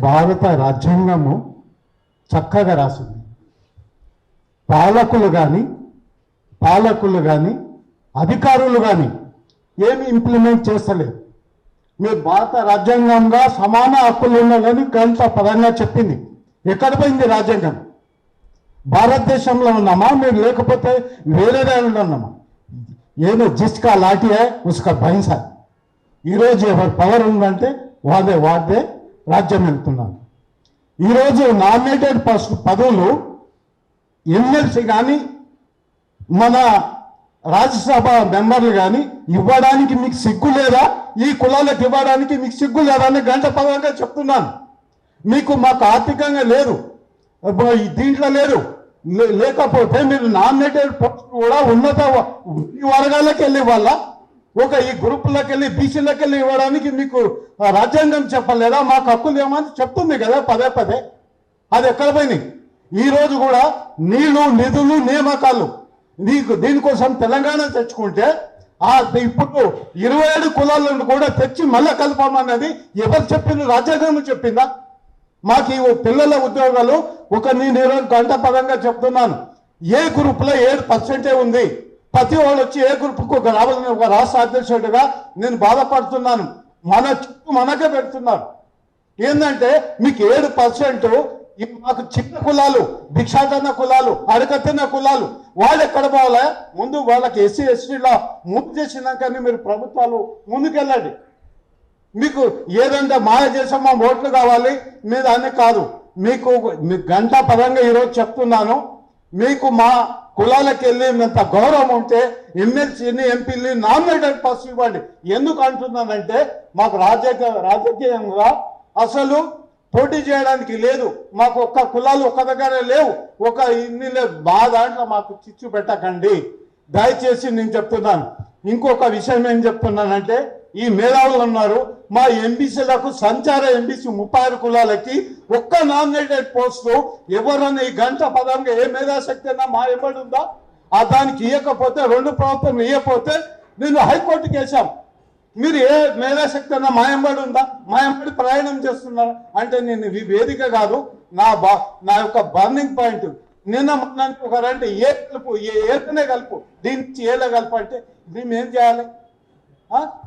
భారత రాజ్యాంగము చక్కగా రాసింది. పాలకులు కానీ పాలకులు కానీ అధికారులు కానీ ఏమి ఇంప్లిమెంట్ చేస్తలేదు. మీ భారత రాజ్యాంగంగా సమాన హక్కులు ఉన్నాయని గంట పదంగా చెప్పింది. ఎక్కడ పోయింది రాజ్యాంగం? భారతదేశంలో ఉన్నామా? మీరు లేకపోతే వేరే దానిలో ఉన్నామా? ఏదో జిస్కా లాఠీయే ఉస్కా భైంసా. ఈరోజు ఎవరు పవర్ ఉందంటే వాదే వాదే రాజ్యం వెళ్తున్నారు ఈరోజు నామినేటెడ్ పస్ పదవులు ఎమ్మెల్సీ కానీ మన రాజ్యసభ మెంబర్లు కానీ ఇవ్వడానికి మీకు సిగ్గు లేదా? ఈ కులాలకు ఇవ్వడానికి మీకు సిగ్గు లేదా అని గంట పదంగా చెప్తున్నాను. మీకు మాకు ఆర్థికంగా లేదు. దీంట్లో లేదు. లే- లేకపోతే మీరు నామినేటెడ్ పోస్ట్ కూడా ఉన్నత ఈ వర్గాలకు వెళ్ళి వాళ్ళ ఒక ఈ గ్రూపులకు వెళ్ళి బీసీలకు వెళ్ళి ఇవ్వడానికి మీకు రాజ్యాంగం చెప్పలేదా? మాకు హక్కులు ఏమని చెప్తుంది కదా పదే పదే. అది ఎక్కడ పోయినాయి? ఈ రోజు కూడా నీళ్ళు నిధులు నియామకాలు నీకు దీనికోసం తెలంగాణ తెచ్చుకుంటే ఆ ఇప్పుడు ఇరవై ఏడు కులాలను కూడా తెచ్చి మళ్ళా కలపమన్నది ఎవరు చెప్పింది రాజ్యాంగం చెప్పిందా? మాకు ఈ పిల్లల ఉద్యోగాలు ఒక నేను ఈరోజు గంట పదంగా చెప్తున్నాను. ఏ గ్రూప్లో ఏడు పర్సెంటే ఉంది? ప్రతి వాళ్ళు వచ్చి ఏ గ్రూప్కు ఒక రావాలని ఒక రాష్ట్ర అధ్యక్షుడిగా నేను బాధపడుతున్నాను. మన చుట్టూ మనకే పెడుతున్నారు. ఏంటంటే మీకు ఏడు పర్సెంట్ మాకు చిన్న కులాలు భిక్షాటన కులాలు అడకతిన్న కులాలు వాళ్ళు ఎక్కడ పోవాలా? ముందు వాళ్ళకి ఎస్సీ ఎస్టీలో ముందు చేసినాకనే మీరు ప్రభుత్వాలు ముందుకెళ్ళండి. మీకు ఏదంటే మాయ చేసామా ఓట్లు కావాలి మీద అని కాదు. మీకు మీకు గంట పరంగా ఈరోజు చెప్తున్నాను. మీకు మా కులాలకు వెళ్ళి ఇంత గౌరవం ఉంటే ఎమ్మెల్సీని ఎంపీని నామినేటెడ్ పర్స్ ఇవ్వండి. ఎందుకు అంటున్నానంటే మాకు రాజకీయ రాజకీయంగా అసలు పోటీ చేయడానికి లేదు. మాకు ఒక్క కులాలు ఒక్క దగ్గర లేవు. ఒక ఇన్ని మా దాంట్లో మాకు చిచ్చు పెట్టకండి. దయచేసి నేను చెప్తున్నాను. ఇంకొక విషయం ఏం చెప్తున్నానంటే ఈ మేధావులు ఉన్నారు. మా ఎంబీసీలకు సంచార ఎంబీసీ ముప్పై ఆరు కులాలకి ఒక్క నామినేటెడ్ పోస్టు ఎవరన్నా ఈ గంట పదంగా ఏ మేధాశక్తి అయినా మా ఇవ్వడు ఉందా? ఆ దానికి ఇవ్వకపోతే రెండు ప్రభుత్వం ఇవ్వకపోతే నేను హైకోర్టుకి వేశాం. మీరు ఏ మేధాశక్తి అయినా మాయంబడి ఉందా? మాయంబడి ప్రయాణం చేస్తున్నారు అంటే నేను ఈ వేదిక కాదు నా బా నా యొక్క బర్నింగ్ పాయింట్. నిన్న మొన్న ఒకరంటే ఏ కలుపు ఏ ఏతనే కలుపు. దీనికి ఏలా కలుపు అంటే మేము ఏం చేయాలి?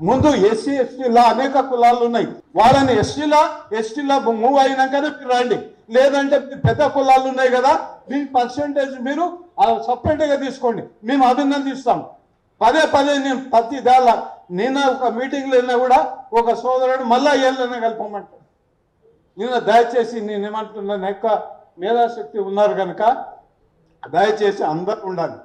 ముందు ఎస్సీ ఎస్టీలా అనేక కులాలు ఉన్నాయి. వాళ్ళని ఎస్టీలా ఎస్టీలో మూవ్ అయినాకనే మీరు రండి. లేదంటే పెద్ద కులాలు ఉన్నాయి కదా మీ పర్సంటేజ్ మీరు సపరేట్గా తీసుకోండి. మేము అభినందిస్తాం. పదే పదే నేను ప్రతి దాళ్ళ నిన్న ఒక మీటింగ్లో వెళ్ళినా కూడా ఒక సోదరుడు మళ్ళా ఏళ్ళనే కలపమంటాడు నిన్న దయచేసి నేను ఏమంటున్నాను ఎక్కువ మేధాశక్తి ఉన్నారు కనుక దయచేసి అందరూ ఉండాలి.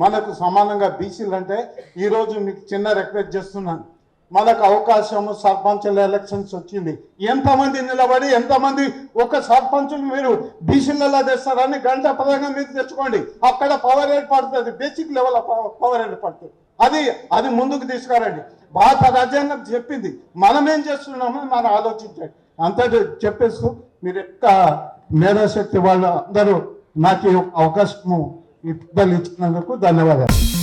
మనకు సమానంగా బీసీలు అంటే ఈరోజు మీకు చిన్న రిక్వెస్ట్ చేస్తున్నాను. మనకు అవకాశం సర్పంచుల ఎలక్షన్స్ వచ్చింది. ఎంతమంది నిలబడి ఎంతమంది ఒక సర్పంచులు మీరు బీసీలలో తెస్తారని గంట పదంగా మీరు తెచ్చుకోండి. అక్కడ పవర్ ఏర్పడుతుంది. బేసిక్ లెవెల్ పవర్ ఏర్పడుతుంది. అది అది ముందుకు తీసుకురండి. భారత రాజ్యాంగం చెప్పింది. మనం ఏం చేస్తున్నామని మనం ఆలోచించండి. అంతా చెప్పేస్తూ మీరు ఎక్క మేధాశక్తి వాళ్ళు అందరూ నాకు అవకాశము ఈ ఇచ్చినందుకు ధన్యవాదాలు.